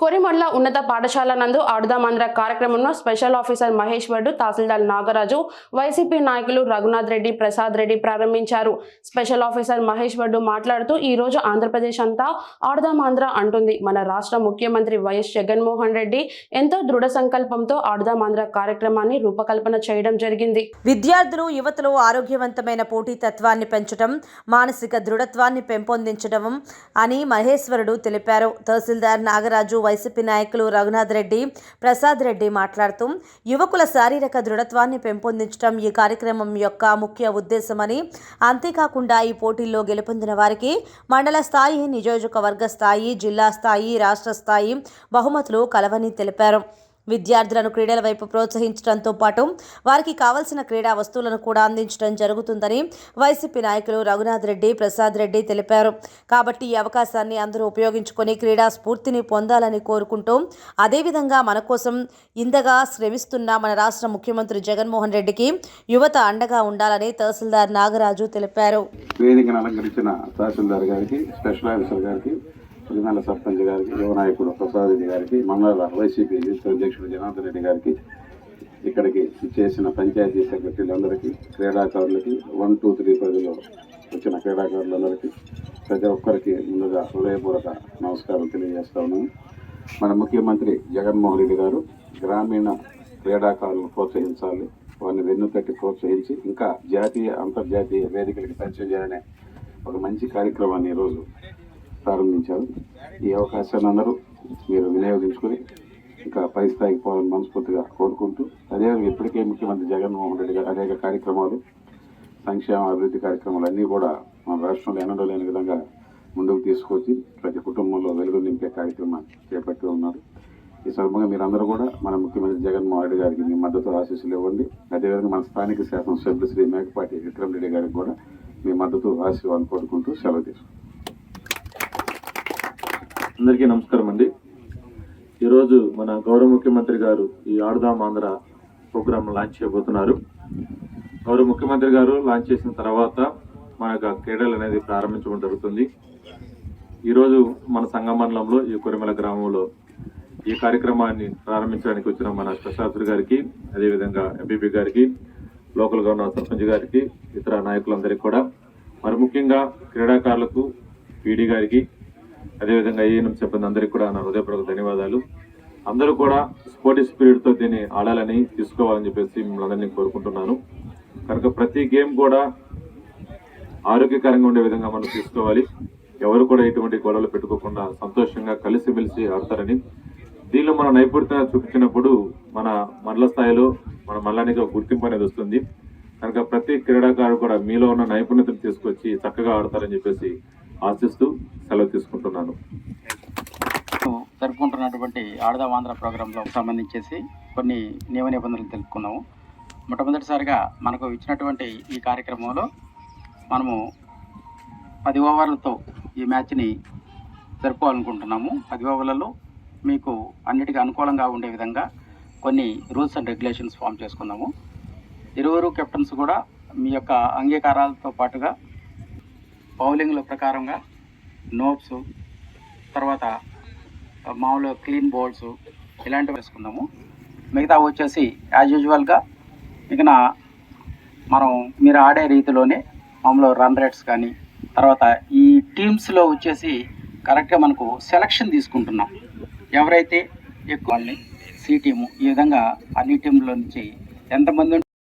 కోరిమండల ఉన్నత పాఠశాల నందు ఆడుదామంద్ర కార్యక్రమంలో స్పెషల్ ఆఫీసర్ మహేష్ వడ్డు తహసీల్దార్ నాగరాజు వైసీపీ నాయకులు రఘునాథ్ రెడ్డి ప్రసాద్ రెడ్డి ప్రారంభించారు. స్పెషల్ ఆఫీసర్ మహేష్ వడ్డు మాట్లాడుతూ ఈ రోజు ఆంధ్రప్రదేశ్ అంతా ఆడుదామాంధ్ర అంటుంది. మన రాష్ట్ర ముఖ్యమంత్రి వైఎస్ జగన్మోహన్ రెడ్డి ఎంతో దృఢ సంకల్పంతో ఆడుదామాంధ్ర కార్యక్రమాన్ని రూపకల్పన చేయడం జరిగింది. విద్యార్థులు యువతలో ఆరోగ్యవంతమైన పోటీతత్వాన్ని పెంచడం మానసిక దృఢత్వాన్ని పెంపొందించడం అని మహేశ్వరుడు తెలిపారు. తహసీల్దార్ నాగరాజు వైసీపీ నాయకులు రఘునాథ్ రెడ్డి ప్రసాద్ రెడ్డి మాట్లాడుతూ యువకుల శారీరక దృఢత్వాన్ని పెంపొందించడం ఈ కార్యక్రమం యొక్క ముఖ్య ఉద్దేశమని అంతేకాకుండా ఈ పోటీల్లో గెలుపొందిన వారికి మండల స్థాయి నియోజకవర్గ స్థాయి జిల్లా స్థాయి రాష్ట్ర స్థాయి బహుమతులు కలవని తెలిపారు. విద్యార్థులను క్రీడల వైపు ప్రోత్సహించడంతో పాటు వారికి కావలసిన క్రీడా వస్తువులను కూడా అందించడం జరుగుతుందని వైసీపీ నాయకులు రఘునాథ్ రెడ్డి ప్రసాద్ రెడ్డి తెలిపారు. కాబట్టి ఈ అవకాశాన్ని అందరూ ఉపయోగించుకొని క్రీడా స్ఫూర్తిని పొందాలని కోరుకుంటూ అదేవిధంగా మన కోసం ఇంతగా శ్రమిస్తున్న మన రాష్ట్ర ముఖ్యమంత్రి జగన్మోహన్ రెడ్డికి యువత అండగా ఉండాలని తహసీల్దార్ నాగరాజు తెలిపారు. వేదికను అలంకరించిన తహసీల్దార్ గారికి స్పెషల్ ఆఫీసర్ గారికి పులిమేల సర్పంచ్ గారికి యువనాయకుడు ప్రసాద్ రెడ్డి గారికి మండల వైసీపీ యూత్ అధ్యక్షుడు జనార్దన్ రెడ్డి గారికి ఇక్కడికి చేసిన పంచాయతీ సెక్రటరీలందరికీ క్రీడాకారులకి వన్ టూ త్రీ పదిలో వచ్చిన క్రీడాకారులందరికీ ప్రతి ఒక్కరికి ముందుగా హృదయపూర్వక నమస్కారం తెలియజేస్తా ఉన్నాను. మన ముఖ్యమంత్రి జగన్మోహన్ రెడ్డి గారు గ్రామీణ క్రీడాకారులను ప్రోత్సహించాలి. వారిని వెన్నుతట్టి ప్రోత్సహించి ఇంకా జాతీయ అంతర్జాతీయ వేదికలకి పరిచయం చేయాలనే ఒక మంచి కార్యక్రమాన్ని ఈరోజు ప్రారంభించారు. ఈ అవకాశాన్ని అందరూ మీరు వినియోగించుకొని ఇంకా పై స్థాయికి పోవాలని మనస్ఫూర్తిగా కోరుకుంటూ అదేవిధంగా ఇప్పటికే ముఖ్యమంత్రి జగన్మోహన్ రెడ్డి గారు అనేక కార్యక్రమాలు సంక్షేమ అభివృద్ధి కార్యక్రమాలు అన్నీ కూడా మన రాష్ట్రంలో ఎన్నడూ లేని విధంగా ముందుకు తీసుకొచ్చి ప్రతి కుటుంబంలో వెలుగు నింపే కార్యక్రమాన్ని చేపట్టి ఉన్నారు. ఈ సందర్భంగా మీరందరూ కూడా మన ముఖ్యమంత్రి జగన్మోహన్ రెడ్డి గారికి మీ మద్దతు ఆశీస్సులు ఇవ్వండి. అదేవిధంగా మన స్థానిక శాసనసభ్యులు శ్రీ మేకపాటి విక్రమ్ రెడ్డి గారికి కూడా మీ మద్దతు ఆశీర్వాదం కోరుకుంటూ సెలవు తీసుకుంటాం అందరికీ నమస్కారం అండి. ఈరోజు మన గౌరవ ముఖ్యమంత్రి గారు ఈ ఆడుదాం ఆంధ్ర ప్రోగ్రామ్ లాంచ్ చేయబోతున్నారు. గౌరవ ముఖ్యమంత్రి గారు లాంచ్ చేసిన తర్వాత మన యొక్క క్రీడలు అనేది ప్రారంభించడం జరుగుతుంది. ఈరోజు మన సంఘ మండలంలో ఈ కొరిమల గ్రామంలో ఈ కార్యక్రమాన్ని ప్రారంభించడానికి వచ్చిన మన ప్రశాంత్ గారికి అదేవిధంగా ఎంపీపీ గారికి లోకల్ గవర్నర్ సర్పంచ్ గారికి ఇతర నాయకులందరికీ కూడా మరి ముఖ్యంగా క్రీడాకారులకు పీడీ గారికి అదేవిధంగా ఏఎన్ఎం సిబ్బంది అందరికీ కూడా నా హృదయపూర్వక ధన్యవాదాలు. అందరూ కూడా స్పోర్టీ స్పిరిట్తో దీన్ని ఆడాలని తీసుకోవాలని చెప్పేసి మిమ్మల్ని అందరినీ కోరుకుంటున్నాను. కనుక ప్రతి గేమ్ కూడా ఆరోగ్యకరంగా ఉండే విధంగా మనం తీసుకోవాలి. ఎవరు కూడా ఎటువంటి గొడవలు పెట్టుకోకుండా సంతోషంగా కలిసిమెలిసి ఆడతారని. దీనిలో మన నైపుణ్యత చూపించినప్పుడు మన మండల స్థాయిలో మన మండలానికి ఒక గుర్తింపు అనేది వస్తుంది. కనుక ప్రతి క్రీడాకారుడు కూడా మీలో ఉన్న నైపుణ్యతను తీసుకొచ్చి చక్కగా ఆడతారని చెప్పేసి ఆశిస్తూ సెలవు తీసుకుంటున్నాను జరుపుకుంటున్నటువంటి ఆడదాం ఆంధ్ర ప్రోగ్రాంలో సంబంధించేసి కొన్ని నియమ నిబంధనలు తెలుపుకున్నాము. మొట్టమొదటిసారిగా మనకు ఇచ్చినటువంటి ఈ కార్యక్రమంలో మనము పది ఓవర్లతో ఈ మ్యాచ్ని జరుపుకోవాలనుకుంటున్నాము. పది ఓవర్లలో మీకు అన్నిటికీ అనుకూలంగా ఉండే విధంగా కొన్ని రూల్స్ అండ్ రెగ్యులేషన్స్ ఫామ్ చేసుకున్నాము ఇరువురు కెప్టెన్స్ కూడా మీ యొక్క అంగీకారాలతో పాటుగా బౌలింగ్ల ప్రకారంగా నోబ్స్ తర్వాత మామూలు క్లీన్ బౌల్స్ ఇలాంటివి వేసుకుందాము. మిగతా వచ్చేసి యాజ్ యూజువల్గా ఇక మనం మీరు ఆడే రీతిలోనే మామూలు రన్ రేట్స్ కానీ తర్వాత ఈ టీమ్స్లో వచ్చేసి కరెక్ట్గా మనకు సెలక్షన్ తీసుకుంటున్నాం. ఎవరైతే ఎక్కువ వాళ్ళని సి టీము ఈ విధంగా అన్ని టీంలో నుంచి ఎంతమంది